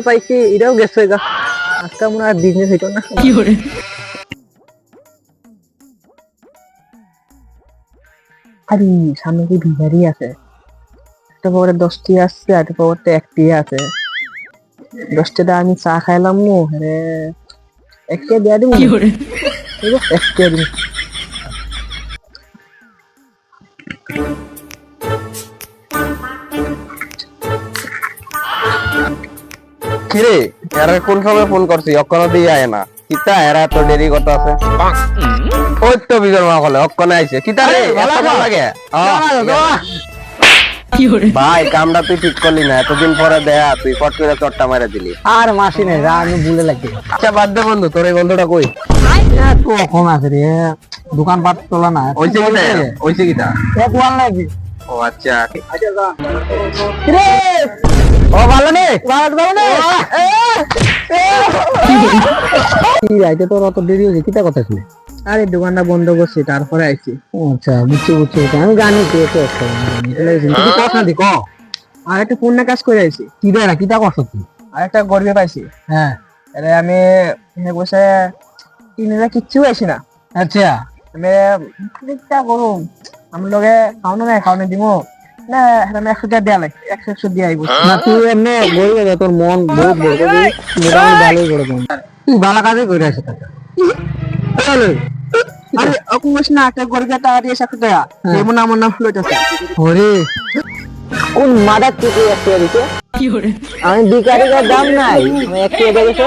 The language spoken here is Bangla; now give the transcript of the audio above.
পাইছি মনে হয় না আরে সামনে কি ভিখারি আছে একটা পরে দশটি আসছে আর একটা পরে একটি আছে দশটাটা আমি চা খাইলাম আরে একটা দেয়া দিব কিরে এরা কোন সময় ফোন করছি অক্ষণ দিয়ে আয় না। কিতা এরা তো দেরি করতে আছে? ওই তো বিজয় মা কলে অক্ষণে আইছে কিতা রে ভালো? লাগে? ভাই কামটা তুই ঠিক করলি না এতদিন পরে দেয়া তুই ফট করে চট্টা মেরে দিলি। আর মাসি নেই যা আমি ভুলে লাগি। আচ্ছা বাদ দে বন্ধু তোর এই বন্ধুটা কই? কখন আছে রে দোকান পাট তোলা না ওইছে ওইছে এক ওয়ান লাগি ও আচ্ছা। রে? ও ভালো নেই ভালো ভালো নেই কি রাইতে তোর অত দেরি হয়েছে কিটা কথা ছিল আরে দোকানটা বন্ধ করছি তারপরে আইছি। আচ্ছা বুঝছি বুঝছি। আমি জানি তুই তো না দি ক? আর একটা পূর্ণ কাজ করে আইছি। কি রে কিটা করছ তুই? আর একটা গর্বে পাইছি। হ্যাঁ। আরে আমি এখানে বসে তিন হাজার কিচ্ছু পাইছি না। আচ্ছা। আমি কিটা করু আমার লগে খাওয়ানো নাই খাওয়ানো দিব না আমি একশো টাকা দেয়া লাগে একশো একশো দিয়ে আইব না তুই এমনি গরিব তোর মন বহুত বড়। তুই মোটামুটি ভালোই করে দেন তুই ভালো কাজই করে আসে তাহলে আরে অকুমেশ না একটা গরিবের টাকা এসে একটা এমন আমার নাম লইতেছে ওরে কোন মাদার থেকে একটু দিছে আমি বিকারিকার দাম নাই আমি একটু দেখেছ